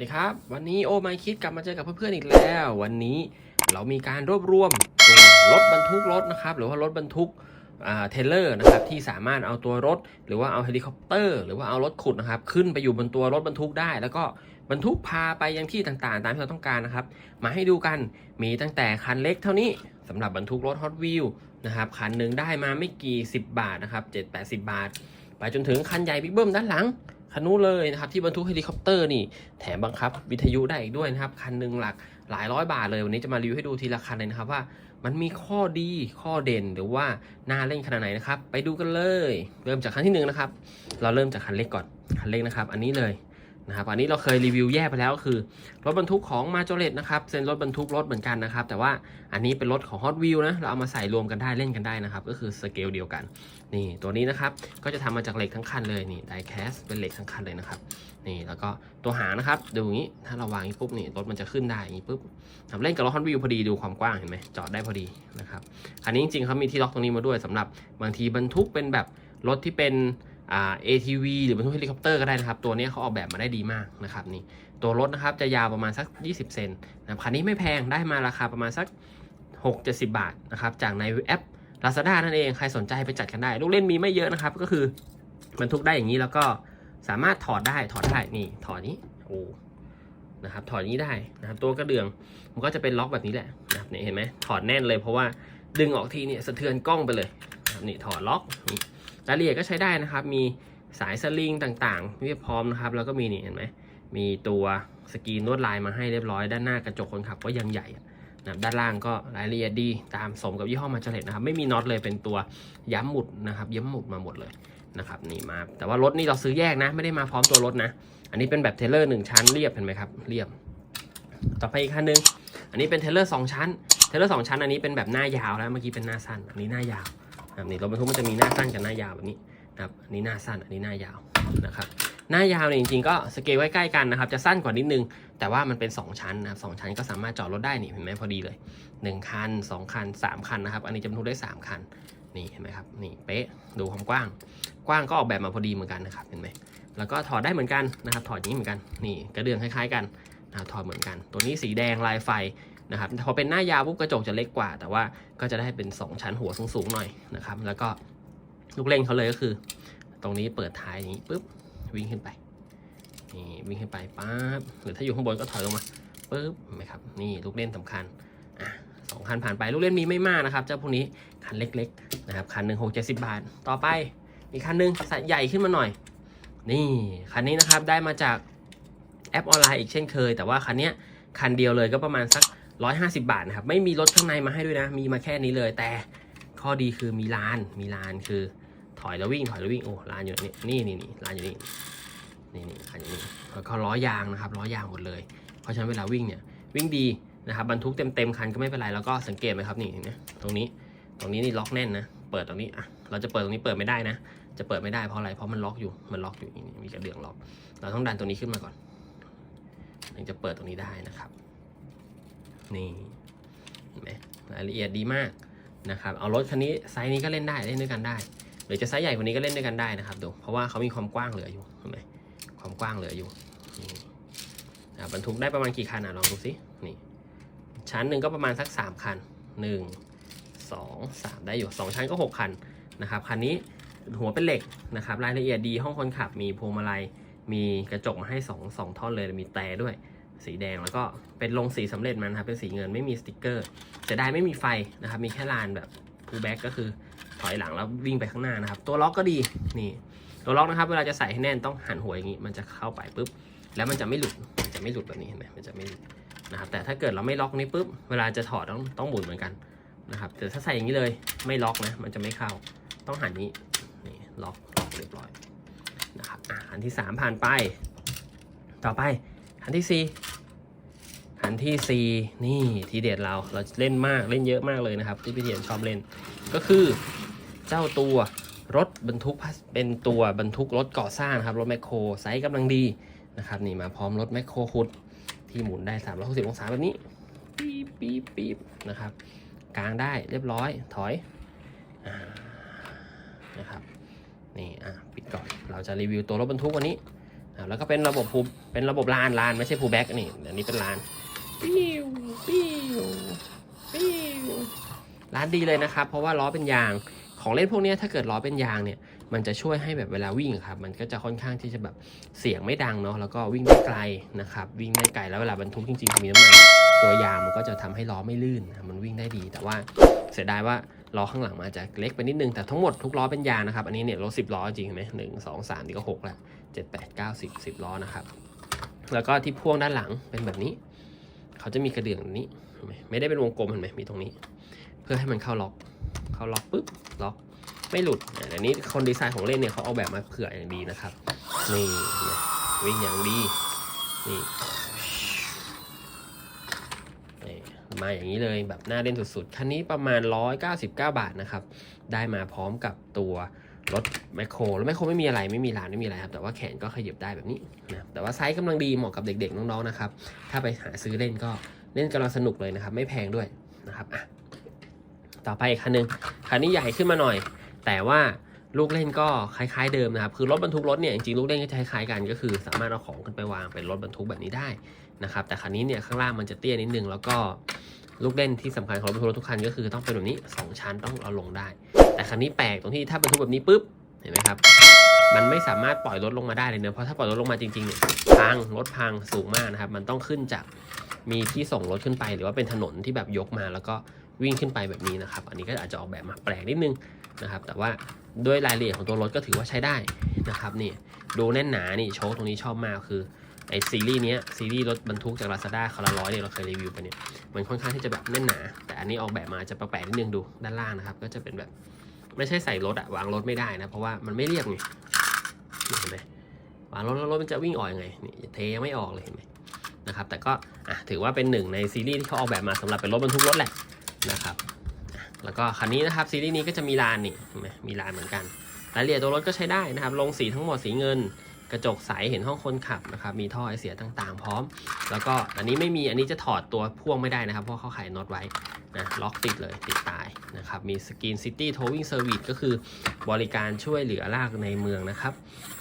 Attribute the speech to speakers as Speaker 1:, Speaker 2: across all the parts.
Speaker 1: สดีครับ วันนี้โอมาคิดกลับมาเจอกับเพื่อนๆอีกแล้ว วันนี้เรามีการรวบรวมตัวรถบรรทุกรถนะครับ หรือว่ารถบรรทุกเทเลอร์นะครับที่สามารถเอาตัวรถ หรือว่าเอาเฮลิคอปเตอร์ หรือว่าเอารถขุดนะครับขึ้นไปอยู่บนตัวรถบรรทุกได้ แล้วก็บรรทุกพาไปยังที่ต่างๆ ตามที่เราต้องการนะครับ มาให้ดูกันมีตั้งแต่คันเล็กเท่านี้สำหรับบรรทุกรถฮอตวิวนะครับคันหนึ่งได้มาไม่กี่ 10 บาทนะครับ7 80 บาท ไปจนถึงคันใหญ่บิ๊กเบิ้มด้านหลัง คันนู้นเลยนะครับที่บรรทุกเฮลิคอปเตอร์นี่แถมบังคับ วิทยุได้อีกด้วยนะครับ คันหนึ่งหลักหลายร้อยบาทเลยวันนี้จะมารีวิวให้ดูทีละคันเลยนะครับว่า มันมีข้อดีข้อเด่นหรือว่าน่าเล่นขนาดไหนนะครับ ไปดูกันเลย เริ่มจากคันที่หนึ่งนะครับเราเริ่มจากคันเล็กก่อนคันเล็กนะครับ อันนี้เลย นะครับอันนี้เราเคยรีวิวแยกไปแล้วก็คือ รถบรรทุกของมาจเลตนะครับเซ็นรถบรรทุกรถเหมือนกันนะครับ แต่ว่าอันนี้เป็นรถของ Hot Wheel นะเราเอามาใส่รวมกันได้เล่นกันได้นะครับ ก็คือสเกลเดียวกัน นี่ตัวนี้นะครับก็จะทำมาจากเหล็กทั้งคันเลยนี่ไดแคสเป็นเหล็กทั้งคันเลยนะครับนี่แล้วก็ตัวหางนะครับดูอย่างนี้ถ้าเราวางนี้ปุ๊บนี่รถมันจะขึ้นได้อย่างนี้ปุ๊บทำเล่นกับรถฮอนวิวพอดีดูความกว้างเห็นไหมจอดได้พอดีนะครับคันนี้จริงๆเขามีที่ล็อกตรงนี้มาด้วยสำหรับบางทีบรรทุกเป็นแบบรถที่เป็น อ่า ATV หรือบรรทุกเฮลิคอปเตอร์ก็ได้นะครับ ตัวนี้เขาออกแบบมาได้ดีมากนะครับนี่ตัวรถนะครับจะยาวประมาณสัก 20 เซนนะครับคันนี้ไม่แพงได้มาราคาประมาณสัก 6-70 บาทนะครับจากในแอป Lazada นั่นเองใครสนใจไปจัดกันได้ ลูกเล่นมีไม่เยอะนะครับ ก็คือบรรทุกได้อย่างนี้แล้วก็สามารถถอดได้ถอดได้นี่ถอดนี้โอ้นะครับถอดนี้ได้นะครับตัวกระเดื่องมันก็จะเป็นล็อกแบบนี้แหละนะครับนี่เห็นไหมถอดแน่นเลยเพราะว่าดึงออกทีเนี่ยสะเทือนกล้องไปเลยนี่ถอดล็อกนี่ รายละเอียดก็ใช้ได้นะครับ มีสายสลิงต่างๆเรียบพร้อมนะครับ แล้วก็มีนี่เห็นไหมมีตัวสกรีนลวดลายมาให้เรียบร้อยด้านหน้ากระจกคนขับก็ยังใหญ่นะด้านล่างก็รายละเอียดดีตามสมกับยี่ห้อมาเจเลตนะครับ ไม่มีน็อตเลยเป็นตัวย้ำหมุดนะครับย้ำหมุดมาหมดเลยนะครับนี่มา แต่ว่ารถนี่เราซื้อแยกนะ ไม่ได้มาพร้อมตัวรถนะ อันนี้เป็นแบบเทเลอร์หนึ่งชั้นเรียบเห็นไหมครับเรียบ ต่อไปอีกคันหนึง อันนี้เป็นเทเลอร์สองชั้น เทเลอร์สองชั้น อันนี้เป็นแบบหน้ายาวแล้วเมื่อกี้เป็นหน้าสั้นอันนี้หน้ายาว นะครับนี่รถบรรทุกมันจะมีหน้าสั้นกับหน้ายาวแบบนี้นะครับอันนี้หน้าสั้นอันนี้หน้ายาวนะครับหน้ายาวเนี่ยจริงๆก็สเกลไว้ใกล้กันนะครับ จะสั้นกว่านิดนึง แต่ว่ามันเป็น 2 ชั้นนะครับสชั้นก็สามารถจอดรถได้นี่เห็นไหมพอดีเลย 1 คัน 2 คัน 3 คันนะครับ อันนี้จะบรรทุกได้ 3 คันนี่เห็นไหมครับนี่เป๊ะดูความกว้าง กว้างก็ออกแบบมาพอดีเหมือนกันนะครับเห็นไหมแล้วก็ถอดได้เหมือนกันนะครับถอดอย่างนี้เหมือนกันนี่กระเดื่องคล้ายๆกันนะครับถอดเหมือนกัน ตัวนี้สีแดงลายไฟ นะครับพอเป็นหน้ายาวปุ๊บกระจกจะเล็กกว่า แต่ว่าก็จะได้เป็น 2 ชั้นหัวสูงๆหน่อยนะครับ แล้วก็ลูกเล่นเขาเลยก็คือ ตรงนี้เปิดท้ายอย่างนี้ปุ๊บวิ่งขึ้นไปนี่วิ่งขึ้นไปปั๊บหรือถ้าอยู่ข้างบนก็ถอยลงมาปุ๊บเห็นไหมครับนี่ลูกเล่นสำคัญอะสองคันผ่านไปลูกเล่นมีไม่มากนะครับเจ้าพวกนี้คันเล็กๆนะครับคันหนึ่งหกเจ็ดสิบาท ต่อไปอีกคันหนึ่งส่ใหญ่ขึ้นมาหน่อย นี่คันนี้นะครับได้มาจากแอปออนไลน์อีกเช่นเคย แต่ว่าคันเนี้ยคันเดียวเลยก็ประมาณสัก 150 บาทนะครับ ไม่มีรถข้างในมาให้ด้วยนะ มีมาแค่นี้เลย แต่ข้อดีคือมีลาน มีลานคือถอยแล้ววิ่งถอยแล้ววิ่ง โอ้ลานอยู่นี่นี่นี่นี่ลานอยู่นี่นี่นี่ลานอยู่นี่แล้วก็ล้อยางนะครับล้อยางหมดเลย เพราะฉะนั้นเวลาวิ่งเนี่ยวิ่งดีนะครับบรรทุกเต็มเต็มคันก็ไม่เป็นไรแล้วก็สังเกตไหมครับนี่เห็นไหมตรงนี้ตรงนี้นี่ล็อกแน่นนะเปิดตรงนี้อะเราจะเปิดตรงนี้เปิดไม่ได้นะ จะเปิดไม่ได้เพราะอะไรเพราะมันล็อกอยู่มันล็อกอยู่นี่มีกระเดื่องล็อก เราต้องดันตัวนี้ขึ้นมาก่อนถึงจะเปิดตรงนี้ได้นะครับ นี่เห็นไหมรายละเอียดดีมากนะครับ เอารถคันนี้ไซส์นี้ก็เล่นได้เล่นด้วยกันได้ หรือจะไซส์ใหญ่กว่านี้ก็เล่นด้วยกันได้นะครับดูเพราะว่าเขามีความกว้างเหลืออยู่เห็นไหมความกว้างเหลืออยู่นี่อะบรรทุกได้ประมาณกี่คันอะลองดูสินี่ชั้นหนึ่งก็ประมาณสักสามคันหนึ่งสองสามได้อยู่สองชั้นก็หกคันนะครับคันนี้หัวเป็นเหล็กนะครับรายละเอียดดีห้องคนขับมีพวงมาลัยมีกระจกมาให้สองสองท่อนเลยมีแต่ด้วย สีแดงแล้วก็เป็นลงสีสำเร็จมันนะครับเป็นสีเงินไม่มีสติกเกอร์เสียดายไม่มีไฟนะครับมีแค่ลานแบบพูแบ็กก็คือถอยหลังแล้ววิ่งไปข้างหน้านะครับ ตัวล็อกก็ดีนี่ตัวล็อกนะครับ เวลาจะใส่ให้แน่นต้องหันหัวอย่างนี้ มันจะเข้าไปปุ๊บ แล้วมันจะไม่หลุดมันจะไม่หลุดแบบนี้เห็นไหมมันจะไม่หลุดนะครับแต่ถ้าเกิดเราไม่ล็อกนี้ปุ๊บเวลาจะถอดต้องต้องหมุนเหมือนกันนะครับแต่ถ้าใส่อย่างนี้เลยไม่ล็อกนะมันจะไม่เข้าต้องหันนี้นี่ล็อกล็อกเรียบร้อยนะครับอะอันที่สามผ่านไป ต่อไป อันที่สี่อันที่ 4 นี่ทีเด็ดเราเราเล่นมากเล่นเยอะมากเลยนะครับ ที่พี่เทียนชอบเล่น ก็คือเจ้าตัวรถบรรทุกเป็นตัวบรรทุกรถก่อสร้างครับรถแมคโครไซส์กำลังดีนะครับนี่มาพร้อมรถแมคโครขุดที่หมุนได้ 360 องศาแบบนี้ปี๊บปี๊บปี๊บนะครับกลางได้เรียบร้อยถอยอนะครับนี่อะปิดก่อนเราจะรีวิวตัวรถบรรทุกวันนี้ แล้วก็เป็นระบบพูเป็นระบบลานลานไม่ใช่พูแบ็กนี่อันนี้เป็นลานปิ้วปิ้วปิ้วลานดีเลยนะครับ เพราะว่าล้อเป็นยางของเล่นพวกเนี้ยถ้าเกิดล้อเป็นยางเนี่ย มันจะช่วยให้แบบเวลาวิ่งอะครับ มันก็จะค่อนข้างที่จะแบบเสียงไม่ดังเนาะ แล้วก็วิ่งได้ไกลนะครับ วิ่งได้ไกลแล้วเวลาบรรทุกจริงๆมีน้ำหนักตัวยางมันก็จะทำให้ล้อไม่ลื่นนะมันวิ่งได้ดี แต่ว่าเสียดายว่า ล้อข้างหลังมาจะเล็กไปนิดนึงแต่ทั้งหมดทุกล้อเป็นยางนะครับ อันนี้เนี่ยรถสิบล้อจริงเห็นไหมหนึ่งสองสามนี่ก็หกแล้วเจ็ดแปดเก้าสิบสิบล้อนะครับ แล้วก็ที่พ่วงด้านหลังเป็นแบบนี้ เขาจะมีกระเดื่องนี้เห็นไหมไม่ได้เป็นวงกลมเห็นไหมมีตรงนี้ เพื่อให้มันเข้าล็อก เข้าล็อกปุ๊บล็อกไม่หลุดอันนี้คนดีไซน์ของเล่นเนี่ยเขาเอาแบบมาเผื่ออย่างดีนะครับ นี่ไวิ่งอย่างดีนี่นี่ มาอย่างนี้เลยแบบน่าเล่นสุดๆ คันนี้ประมาณ 199 บาทนะครับ ได้มาพร้อมกับตัวรถแมคโครแล้วแมคโครไม่มีอะไรไม่มีลานไม่มีอะไรครับ แต่ว่าแขนก็ขยับได้แบบนี้นะแต่ว่าไซส์กำลังดีเหมาะกับเด็กๆ น้องๆนะครับ ถ้าไปหาซื้อเล่นก็เล่นกำลังสนุกเลยนะครับ ไม่แพงด้วยนะครับอะต่อไปอีกคันหนึงคันนี้ใหญ่ขึ้นมาหน่อย แต่ว่าลูกเล่นก็คล้ายๆเดิมนะครับ คือรถบรรทุกรถเนี่ยจริงๆลูกเล่นก็จะคล้ายๆกันก็คือสามารถเอาของขึ้นไปวางเป็นรถบรรทุกแบบนี้ได้นะครับ แต่คันนี้เนี่ยข้างล่างมันจะเตี้ยนิดนึงแล้วก็ ลูกเล่นที่สำคัญของรถบรรทุกรถทุกคันก็คือต้องเป็นแบบนี้ 2 ชั้นต้องเอาลงได้ แต่คันนี้แปลกตรงที่ถ้าบรรทุกแบบนี้ปุ๊บเห็นไหมครับ มันไม่สามารถปล่อยรถลงมาได้เลยเนะเพราะถ้าปล่อยรถลงมาจริงๆเนี่ยพังรถพังสูงมากนะครับ มันต้องขึ้นจากมีที่ส่งรถขึ้นไป หรือว่าเป็นถนนที่แบบยกมาแล้วก็วิ่งขึ้นไปแบบนี้นะครับ อันนี้ก็อาจจะออกแบบมาแปลกนิดนึงนะครับ แต่ว่าด้วยรายละเอียดของตัวรถก็ถือว่าใช้ได้นะครับนี่ดูแน่นหนานี่โชคตรงนี้ชอบมากคือ ไอซีรีส์เนี้ยซีรีส์รถบรรทุกจาก Lazada คาราร้อยเนี่ยเราเคยรีวิวไปเนี่ยมันค่อนข้างที่จะแบบแน่นหนา แต่อันนี้ออกแบบมาจะแปลกๆนิดนึงดูด้านล่างนะครับ ก็จะเป็นแบบไม่ใช่ใส่รถอะวางรถไม่ได้นะ เพราะว่ามันไม่เรียบไงเห็นไหมวางรถแล้วรถมันจะวิ่งออกยังไงนี่เทยังไม่ออกเลยเห็นไหมนะครับแต่ก็อะถือว่าเป็นหนึ่งในซีรีส์ที่เขาออกแบบมาสำหรับเป็นรถบรรทุกรถแหละนะครับแล้วก็คันนี้นะครับซีรีส์นี้ก็จะมีลานนี่เห็นไหมมีลานเหมือนกันรายละเอียดตัวรถก็ใช้ได้นะครับลงสีทั้งหมดสีเงิน กระจกใสเห็นห้องคนขับนะครับ มีท่อไอเสียต่างๆ พร้อม แล้วก็อันนี้ไม่มีอันนี้จะถอดตัวพ่วงไม่ได้นะครับ เพราะเขาไขน็อตไว้นะล็อกติดเลยติดตายนะครับ มีสกรีนซิตี้โทวิ่งเซอร์วิสก็คือบริการช่วยเหลือลากในเมืองนะครับ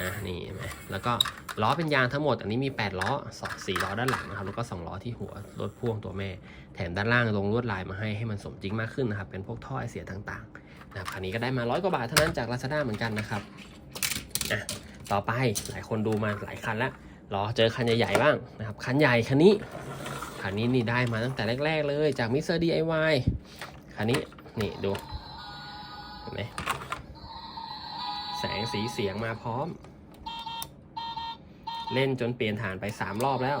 Speaker 1: นะนี่ไหมแล้วก็ล้อเป็นยางทั้งหมด อันนี้มี 8 ล้อสองสี่ล้อด้านหลังนะครับ แล้วก็ 2 ล้อที่หัวรถพ่วงตัวแม่ แถมด้านล่างลงลวดลายมาให้ให้มันสมจริงมากขึ้นนะครับ เป็นพวกท่อไอเสียต่างๆนะครับคันนี้ก็ได้มาร้อยกว่าบาทเท่านั้นจาก Lazada เหมือนกันนะครับอะ ต่อไปหลายคนดูมาหลายคันแล้วรอเจอคันใหญ่ๆบ้างนะครับ คันใหญ่คันนี้ คันนี้นี่ได้มาตั้งแต่แรก ๆ เลยจากมิสเตอร์ DIY คันนี้นี่ดูเห็นไหมแสงสีเสียงมาพร้อม เล่นจนเปลี่ยนฐานไป 3 รอบแล้ว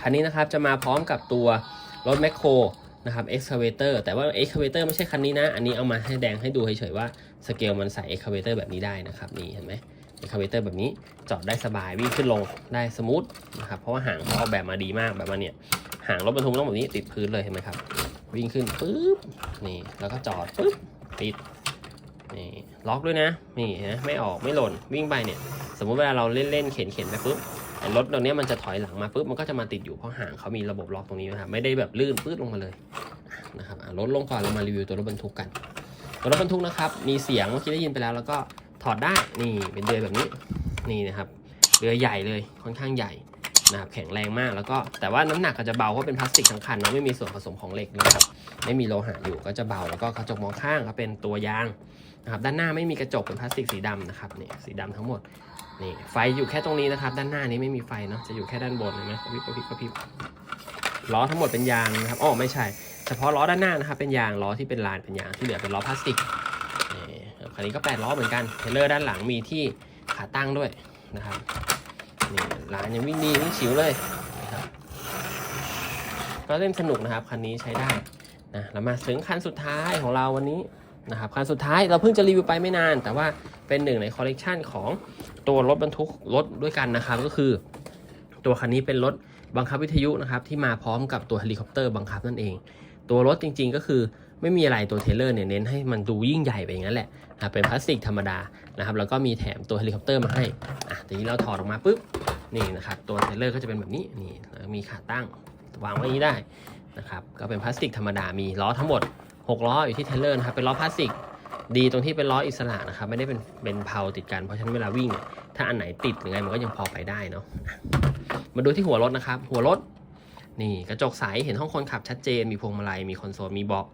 Speaker 1: คันนี้นะครับจะมาพร้อมกับตัวรถแมคโครนะครับ excavator แต่ว่า excavator ไม่ใช่คันนี้นะ อันนี้เอามาให้แดงให้ดูเฉยๆว่าสเกลมันใส่ excavator แบบนี้ได้นะครับ นี่เห็นไหม คาเวเตอร์แบบนี้จอดได้สบายวิ่งขึ้นลงได้สมูทนะครับเพราะว่าหางเขาออกแบบมาดีมากแบบว่าเนี่ยหางรถบรรทุกต้องแบบนี้ติดพื้นเลยเห็นไหมครับ วิ่งขึ้นปุ๊บนี่แล้วก็จอดปุ๊บติดนี่ล็อกด้วยนะนี่นะไม่ออกไม่หล่นวิ่งไปเนี่ย สมมุติเวลาเราเล่นเล่นเข็นเข็นไปปุ๊บรถตัวนี้มันจะถอยหลังมาปุ๊บมันก็จะมาติดอยู่เพราะหางเขามีระบบล็อกตรงนี้นะครับไม่ได้แบบลื่นปื้ดลงมาเลยนะครับอะลดลงก่อนเรามารีวิวตัวรถบรรทุกกันตัวรถบรรทุกนะครับมีเสียงเมื่อกี้ได้ยินไปแล้วแล้วก็ ถอดได้นี่เป็นเรือยแบบนี้นี่นะครับเรือใหญ่เลยค่อนข้างใหญ่นะครับแข็งแรงมากแล้วก็แต่ว่าน้ำหนักก็จะเบาเพราะเป็นพลาสติกทั้งคันเนาะไม่มีส่วนผสมของเหล็กนะครับไม่มีโลหะอยู่ก็จะเบาแล้วก็กระจกมองข้างก็เป็นตัวยางนะครับด้านหน้าไม่มีกระจกเป็นพลาสติกสีดำนะครับนี่สีดำทั้งหมดนี่ไฟอยู่แค่ตรงนี้นะครับ ด้านหน้านี้ไม่มีไฟเนาะจะอยู่แค่ด้านบนเห็นไหมกระพริบกระพริบกระพริบล้อทั้งหมดเป็นยางนะครับอ๋อไม่ใช่ เฉพาะล้อด้านหน้านะครับเป็นยางล้อที่เป็นลานเป็นยางที่เหลือเป็นล้อพลาสติก อันนี้ก็8ล้อเหมือนกันเทเลอร์ด้านหลังมีที่ขาตั้งด้วยนะครับนี่ร้านยังวิ่งดีวิ่งฉิวเลยนะครับก็เล่นสนุกนะครับคันนี้ใช้ได้นะเรามาถึงคันสุดท้ายของเราวันนี้นะครับคันสุดท้ายเราเพิ่งจะรีวิวไปไม่นาน แต่ว่าเป็นหนึ่งในคอลเลกชันของตัวรถบรรทุกรถด้วยกันนะครับก็คือ ตัวคันนี้เป็นรถบังคับวิทยุนะครับที่มาพร้อมกับตัวเฮลิคอปเตอร์บังคับนั่นเอง ตัวรถจริงๆก็คือ ไม่มีอะไรตัวเทเลอร์เนี่ยเน้นให้มันดูยิ่งใหญ่ไปอย่างนั้นแหละเป็นพลาสติกธรรมดานะครับแล้วก็มีแถมตัวเฮลิคอปเตอร์มาให้อะทีนี้เราถอดออกมาปุ๊บนี่นะครับตัวเทเลอร์ก็จะเป็นแบบนี้นี่แล้วมีขาตั้งวางไว้นี้ได้นะครับก็เป็นพลาสติกธรรมดามีล้อทั้งหมด 6 ล้ออยู่ที่เทเลอร์นะครับเป็นล้อพลาสติกดีตรงที่เป็นล้ออิสระนะครับไม่ได้เป็นเป็นเพาติดกันเพราะฉะนั้นเวลาวิ่งอะถ้าอันไหนติดหรือไงมันก็ยังพอไปได้เนาะอะมาดูที่หัวรถนะครับ หัวรถนี่กระจกใสเห็นห้องคนขับชัดเจนมีพวงมาลัยมีคอนโซลมีเบาะ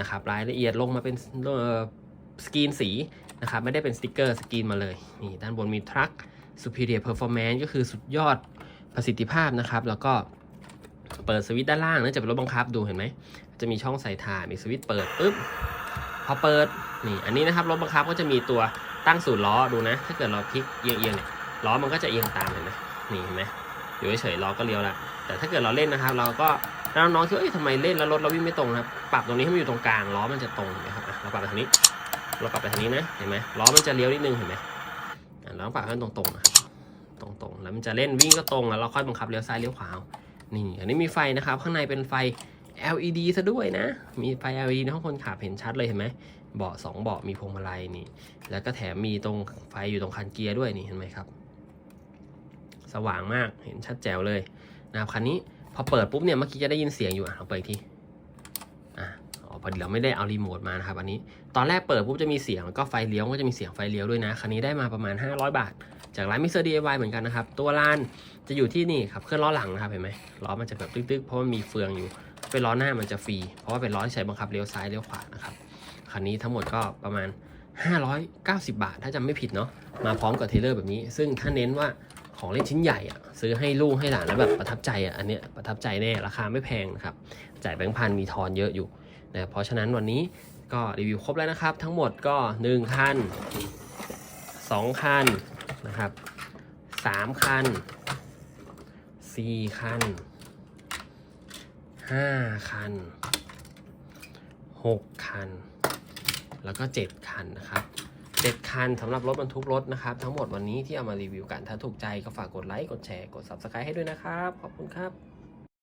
Speaker 1: นะครับรายละเอียดลงมาเป็นสกรีนสีนะครับไม่ได้เป็นสติกเกอร์สกรีนมาเลยนี่ด้านบนมีทรัค superior performance ก็คือสุดยอดประสิทธิภาพนะครับ แล้วก็เปิดสวิตช์ด้านล่างเนื่องจากเป็นรถบังคับดูเห็นไหม จะมีช่องใส่ถ่านมีสวิตช์เปิดปุ๊บพอเปิดนี่อันนี้นะครับรถบังคับก็จะมีตัวตั้งศูนย์ล้อดูนะ ถ้าเกิดเราพลิกเอียงๆเนี่ยล้อมันก็จะเอียงตามเห็นไหมนี่เห็นไหมอยู่เฉยๆล้อก็เลี้ยวละแต่ถ้าเกิดเราเล่นนะครับ เราก็ ถ้าน้องคิดว่าทำไมเล่นแล้วรถเราวิ่งไม่ตรงนะครับปรับตรงนี้ให้มันอยู่ตรงกลางล้อมันจะตรงเห็นไหมครับเราปรับไปทางนี้ เราปรับไปทางนี้นะเห็นไหมล้อมันจะเลี้ยวนิดนึงเห็นไหมอะเราต้องปรับให้มันตรงๆนะตรงๆ แล้วมันจะเล่นวิ่งก็ตรงแล้วเราค่อยบังคับเลี้ยวซ้ายเลี้ยวขวาเอานี่อันนี้มีไฟนะครับข้างในเป็นไฟ LED ซะด้วยนะ มีไฟ LED ในห้องคนขับเห็นชัดเลยเห็นไหมเบาะสองเบาะมีพวงมาลัยนี่ แล้วก็แถมมีตรงไฟอยู่ตรงคันเกียร์ด้วยนี่เห็นไหมครับ สว่างมากเห็นชัดแจ๋วเลยนะครับคันนี้ พอเปิดปุ๊บเนี่ยเมื่อกี้จะได้ยินเสียงอยู่อะเราเปิดอีกทีอะอ๋อพอดีเราไม่ได้เอารีโมทมานะครับอันนี้ตอนแรกเปิดปุ๊บจะมีเสียงแล้วก็ไฟเลี้ยวก็จะมีเสียงไฟเลี้ยวด้วยนะคันนี้ได้มาประมาณ 500 บาท จากร้านมิสเตอร์ดีไอเหมือนกันนะครับตัวลานจะอยู่ที่นี่ครับเครื่องล้อหลังนะครับเห็นไหมล้อมันจะแบบตึกๆเพราะมันมีเฟืองอยู่เป็นล้อหน้ามันจะฟรีเพราะว่าเป็นล้อที่ใช้บังคับเลี้ยวซ้ายเลี้ยวขวานะครับคันนี้ทั้งหมดก็ประมาณ 590 บาท ถ้าจำไม่ผิดเนาะมาพร้อมกับเทเลอร์แบบนี้ ซึ่งถ้าเน้นว่า ของเล่นชิ้นใหญ่อะซื้อให้ลูกให้หลานแล้วแบบประทับใจอะอันเนี้ยประทับใจแน่ราคาไม่แพงนะครับจ่ายแบงค์พันมีทอนเยอะอยู่นะเพราะฉะนั้นวันนี้ก็รีวิวครบแล้วนะครับ ทั้งหมดก็1คัน2คันนะครับ3คัน4คัน5คัน6คัน แล้วก็ 7 คันนะครับ เด็ดคันสำหรับรถบรรทุกรถนะครับ ทั้งหมดวันนี้ที่เอามารีวิวกัน ถ้าถูกใจก็ฝากกดไลค์ กดแชร์ กด Subscribe ให้ด้วยนะครับ ขอบคุณครับ